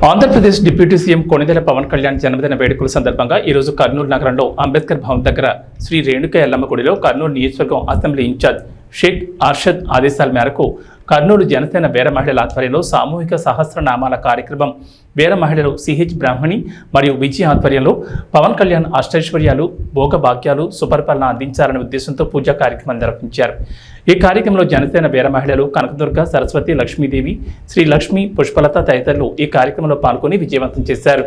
Andhra Pradesh deputy CM Konidela Pawan Kalyan జన్మదిన వేడుకల సందర్భంగా ఈరోజు కర్నూలు నగరంలో అంబేద్కర్ భవన్ దగ్గర శ్రీ రేణుక ఎల్లమ్మ గుడిలో కర్నూలు నియోజకవర్గం అసెంబ్లీ ఇన్ఛార్జ్ షేక్ అర్షద్ ఆదేశాల మేరకు కర్నూలు జనసేన వీర మహిళల ఆధ్వర్యంలో సామూహిక సహస్రనామాల కార్యక్రమం వీర మహిళలు సిహెచ్ బ్రాహ్మణి మరియు విజయ ఆధ్వర్యంలో పవన్ కళ్యాణ్ అష్టైశ్వర్యాలు భోగభాగ్యాలు సుపరిపాలన అందించాలనే ఉద్దేశంతో పూజా కార్యక్రమం నిర్వహించారు. ఈ కార్యక్రమంలో జనసేన వీర మహిళలు కనకదుర్గ సరస్వతి లక్ష్మీదేవి శ్రీ లక్ష్మి పుష్పలత తదితరులు ఈ కార్యక్రమంలో పాల్గొని విజయవంతం చేశారు.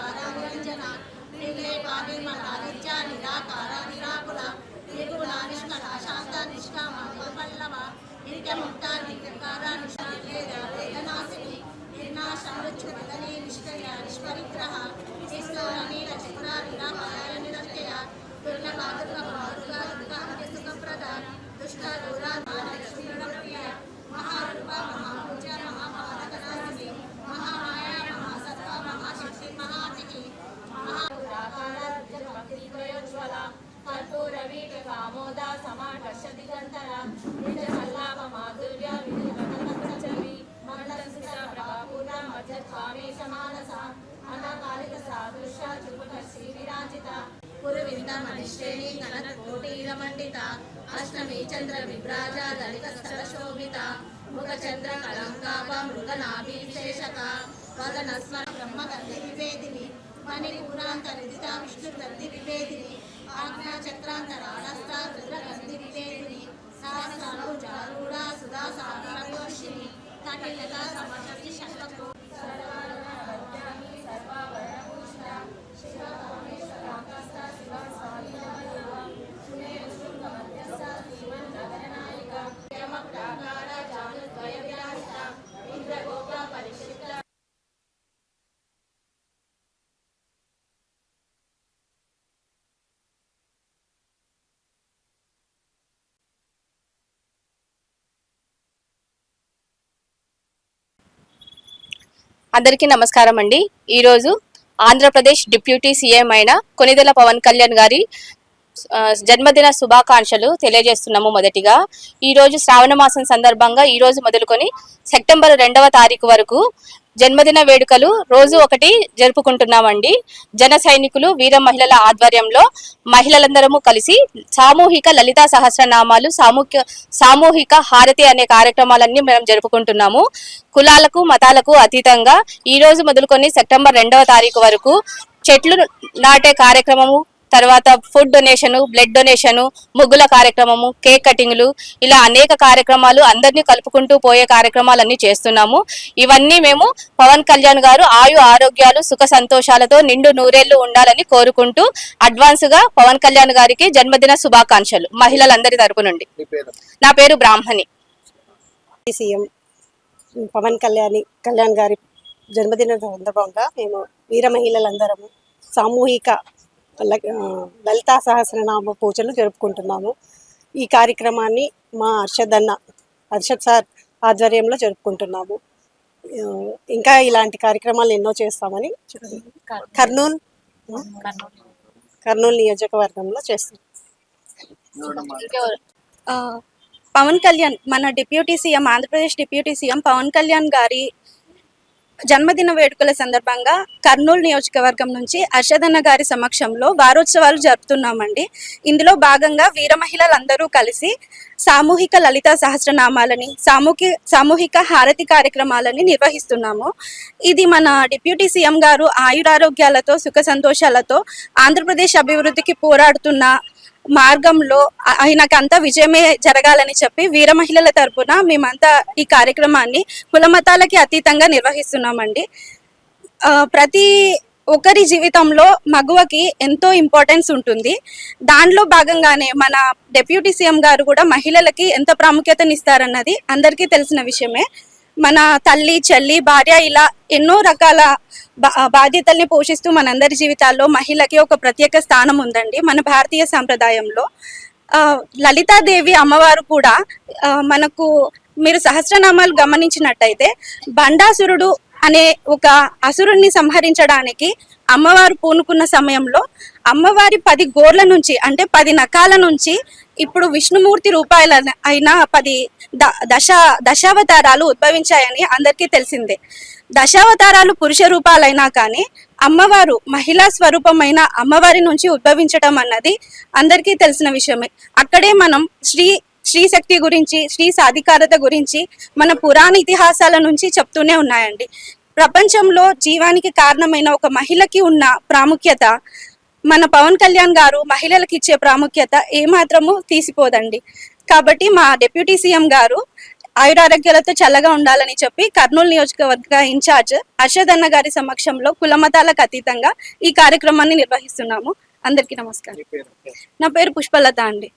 శాంతత శాంతత పానిర్మల నిత్య నిరాకార నిరాకుల. నిర్గుణ నిష్కళ శాంత నిష్కామ పల్లవ. నిత్యముక్త నిర్వికార నిష్ఠానాశిని నిర్నాశ మృత్యువదనే నిష్క్రియ నిష్పరిగ్రహ. నిస్సోర నీల చక్ర నిరాకార నిరత్యయ. దుర్లభ దుర్గమ పురవింద మణిశ్రేణి కనక కోటీరమండిత. అష్టమి చంద్ర విభ్రాజ లలిత సరశోభిత ముఖ చంద్ర కలంకాప మృగనాభిషేషక వదన స్మర బ్రహ్మ గంధి వివేదిని మణి నిధిత విష్ణు గంధి వివేదిని ఆజ్ఞా చక్రాంత రాణస్థ రుద్ర గంధి వివేదిని సహస్రాలు జారూఢ సుధా సాగర యోషిని కటిలత సమశక్తి శక్తకు అందరికీ నమస్కారం అండి. ఈరోజు ఆంధ్రప్రదేశ్ డిప్యూటీ సీఎం అయిన కొనిదెల పవన్ కళ్యాణ్ గారి జన్మదిన శుభాకాంక్షలు తెలియజేస్తున్నాము మొదటిగా. ఈ రోజు శ్రావణ మాసం సందర్భంగా ఈ రోజు మొదలుకొని సెప్టెంబర్ రెండవ తారీఖు వరకు జన్మదిన వేడుకలు రోజు ఒకటి జరుపుకుంటున్నామండి. జన సైనికులు వీర మహిళల ఆధ్వర్యంలో మహిళలందరము కలిసి సామూహిక లలితా సహస్రనామాలు సామూహిక సామూహిక హారతి అనే కార్యక్రమాలన్నీ మనం జరుపుకుంటున్నాము. కులాలకు మతాలకు అతీతంగా ఈ రోజు మొదలుకొని సెప్టెంబర్ రెండవ తారీఖు వరకు చెట్లు నాటే కార్యక్రమము తర్వాత ఫుడ్ డొనేషన్ బ్లడ్ డొనేషన్ ముగ్గుల కార్యక్రమము కేక్ కటింగ్లు ఇలా అనేక కార్యక్రమాలు అందరినీ కలుపుకుంటూ పోయే కార్యక్రమాలన్నీ చేస్తున్నాము. ఇవన్నీ మేము పవన్ కళ్యాణ్ గారు ఆయు ఆరోగ్యాలు సుఖ సంతోషాలతో నిండు నూరేళ్ళు ఉండాలని కోరుకుంటూ అడ్వాన్స్గా పవన్ కళ్యాణ్ గారికి జన్మదిన శుభాకాంక్షలు మహిళలందరి తరపు నుండి. నీ పేరు బ్రాహ్మణి. సీఎం పవన్ కళ్యాణ్ కళ్యాణ్ గారి జన్మదిన సందర్భంగా మేము వీర మహిళలందరము సామూహిక లలితా సహస్రనామ పూజలు జరుపుకుంటున్నాము. ఈ కార్యక్రమాన్ని మా అర్షద్ అన్న అర్షద్ సార్ ఆధ్వర్యంలో జరుపుకుంటున్నాము. ఇంకా ఇలాంటి కార్యక్రమాలు ఎన్నో చేస్తామని. కర్నూలు. కర్నూలు నియోజకవర్గంలో చేస్తాం. పవన్ కళ్యాణ్ మన deputy CM Andhra Pradesh deputy CM Pawan Kalyan గారి జన్మదిన వేడుకల సందర్భంగా కర్నూలు నియోజకవర్గం నుంచి అర్షదన్న గారి సమక్షంలో వారోత్సవాలు జరుపుతున్నామండి. ఇందులో భాగంగా వీర మహిళలందరూ కలిసి సామూహిక లలిత సహస్రనామాలని సామూహిక సామూహిక హారతి కార్యక్రమాలని నిర్వహిస్తున్నాము. ఇది మన డిప్యూటీ సీఎం గారు ఆయురారోగ్యాలతో సుఖ సంతోషాలతో ఆంధ్రప్రదేశ్ అభివృద్ధికి పోరాడుతున్న మార్గంలో ఆయనకంతా విజయమే జరగాలని చెప్పి వీర మహిళల తరపున మేమంతా ఈ కార్యక్రమాన్ని కులమతాలకి అతీతంగా నిర్వహిస్తున్నామండి. ప్రతి ఒకరి జీవితంలో మగువకి ఎంతో ఇంపార్టెన్స్ ఉంటుంది. దానిలో భాగంగానే మన డెప్యూటీ సీఎం గారు కూడా మహిళలకి ఎంత ప్రాముఖ్యతనిస్తారన్నది అందరికీ తెలిసిన విషయమే. మన తల్లి చెల్లి భార్య ఇలా ఎన్నో రకాల బాధ్యతల్ని పోషిస్తూ మనందరి జీవితాల్లో మహిళకి ఒక ప్రత్యేక స్థానం ఉందండి. మన భారతీయ సాంప్రదాయంలో లలితాదేవి అమ్మవారు కూడా మనకు మీరు సహస్రనామాలు గమనించినట్టయితే బండాసురుడు అనే ఒక అసురుణ్ణి సంహరించడానికి అమ్మవారు పూనుకున్న సమయంలో అమ్మవారి పది గోర్ల నుంచి అంటే పది నకాల నుంచి ఇప్పుడు విష్ణుమూర్తి రూపాయల అయిన పది ద- దశ దశావతారాలు ఉద్భవించాయని అందరికీ తెలిసిందే. దశావతారాలు పురుష రూపాలైనా కానీ అమ్మవారు మహిళా స్వరూపమైన అమ్మవారి నుంచి ఉద్భవించటం అన్నది అందరికీ తెలిసిన విషయమే. అక్కడే మనం శ్రీ స్త్రీ శక్తి గురించి శ్రీ సాధికారత గురించి మన పురాణ ఇతిహాసాల నుంచి చెప్తూనే ఉన్నాయండి. ప్రపంచంలో జీవానికి కారణమైన ఒక మహిళకి ఉన్న ప్రాముఖ్యత మన పవన్ కళ్యాణ్ గారు మహిళలకు ఇచ్చే ప్రాముఖ్యత ఏమాత్రము తీసిపోదండి. కాబట్టి మా డిప్యూటీ సీఎం గారు ఆయురారోగ్యాలతో చల్లగా ఉండాలని చెప్పి కర్నూలు నియోజకవర్గ ఇన్ఛార్జ్ అన్న గారి సమక్షంలో కులమతాలకు అతీతంగా ఈ కార్యక్రమాన్ని నిర్వహిస్తున్నాము. అందరికీ నమస్కారం. నా పేరు పుష్పలత అండి.